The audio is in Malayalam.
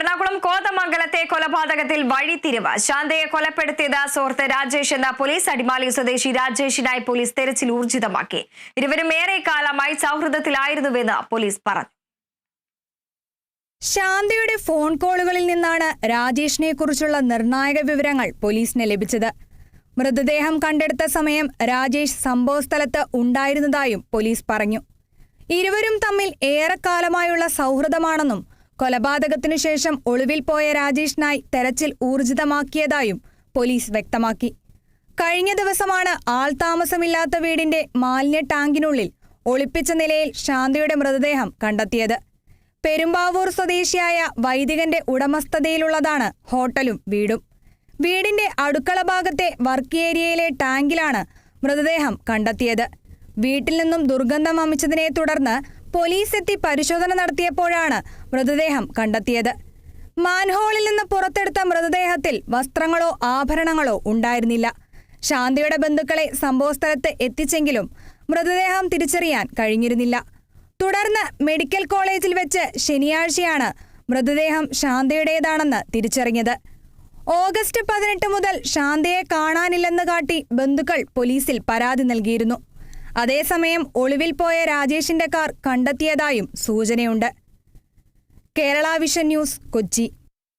എറണാകുളം കോതമംഗലത്തെ കൊലപാതകത്തിൽ വഴിത്തിരിവ്. ശാന്തയെ കൊലപ്പെടുത്തിയത് സുഹൃത്ത് രാജേഷ് എന്ന പോലീസ് അടിമാലി സ്വദേശി രാജേഷിനായി പോലീസ് തെരച്ചിൽ ഊർജിതമാക്കി. ഇരുവരും ഏറെ കാലമായി സൗഹൃദത്തിലായിരുന്നുവെന്ന് പോലീസ് പറഞ്ഞു. ശാന്തയുടെ ഫോൺ കോളുകളിൽ നിന്നാണ് രാജേഷിനെ കുറിച്ചുള്ള നിർണായക വിവരങ്ങൾ പോലീസിന് ലഭിച്ചത്. മൃതദേഹം കണ്ടെടുത്ത സമയം രാജേഷ് സംഭവസ്ഥലത്ത് ഉണ്ടായിരുന്നതായും പോലീസ് പറഞ്ഞു. ഇരുവരും തമ്മിൽ ഏറെക്കാലമായുള്ള സൗഹൃദമാണെന്നും കൊലപാതകത്തിനു ശേഷം ഒളിവിൽ പോയ രാജേഷിനായി തെരച്ചിൽ ഊർജിതമാക്കിയതായും പോലീസ് വ്യക്തമാക്കി. കഴിഞ്ഞ ദിവസമാണ് ആൾതാമസമില്ലാത്ത വീടിന്റെ മാലിന്യ ടാങ്കിനുള്ളിൽ ഒളിപ്പിച്ച നിലയിൽ ശാന്തയുടെ മൃതദേഹം കണ്ടെത്തിയത്. പെരുമ്പാവൂർ സ്വദേശിയായ വൈദികന്റെ ഉടമസ്ഥതയിലുള്ളതാണ് ഹോട്ടലും വീടും. വീടിന്റെ അടുക്കള ഭാഗത്തെ വർക്ക് ഏരിയയിലെ ടാങ്കിലാണ് മൃതദേഹം കണ്ടെത്തിയത്. വീട്ടിൽ നിന്നും ദുർഗന്ധം അമിച്ചതിനെ തുടർന്ന് പോലീസ് എത്തി പരിശോധന നടത്തിയപ്പോഴാണ് മൃതദേഹം കണ്ടെത്തിയത്. മാൻഹോളിൽ നിന്ന് പുറത്തെടുത്ത മൃതദേഹത്തിൽ വസ്ത്രങ്ങളോ ആഭരണങ്ങളോ ഉണ്ടായിരുന്നില്ല. ശാന്തിയുടെ ബന്ധുക്കളെ സംഭവസ്ഥലത്ത് എത്തിച്ചെങ്കിലും മൃതദേഹം തിരിച്ചറിയാൻ കഴിഞ്ഞിരുന്നില്ല. തുടർന്ന് മെഡിക്കൽ കോളേജിൽ വെച്ച് ശനിയാഴ്ചയാണ് മൃതദേഹം ശാന്തയുടേതാണെന്ന് തിരിച്ചറിഞ്ഞത്. ഓഗസ്റ്റ് പതിനെട്ട് മുതൽ ശാന്തിയെ കാണാനില്ലെന്ന് കാട്ടി ബന്ധുക്കൾ പോലീസിൽ പരാതി നൽകിയിരുന്നു. അതേസമയം ഒളിവിൽ പോയ രാജേഷിന്റെ കാർ കണ്ടെത്തിയതായും സൂചനയുണ്ട്. Kerala Vision News Kochi.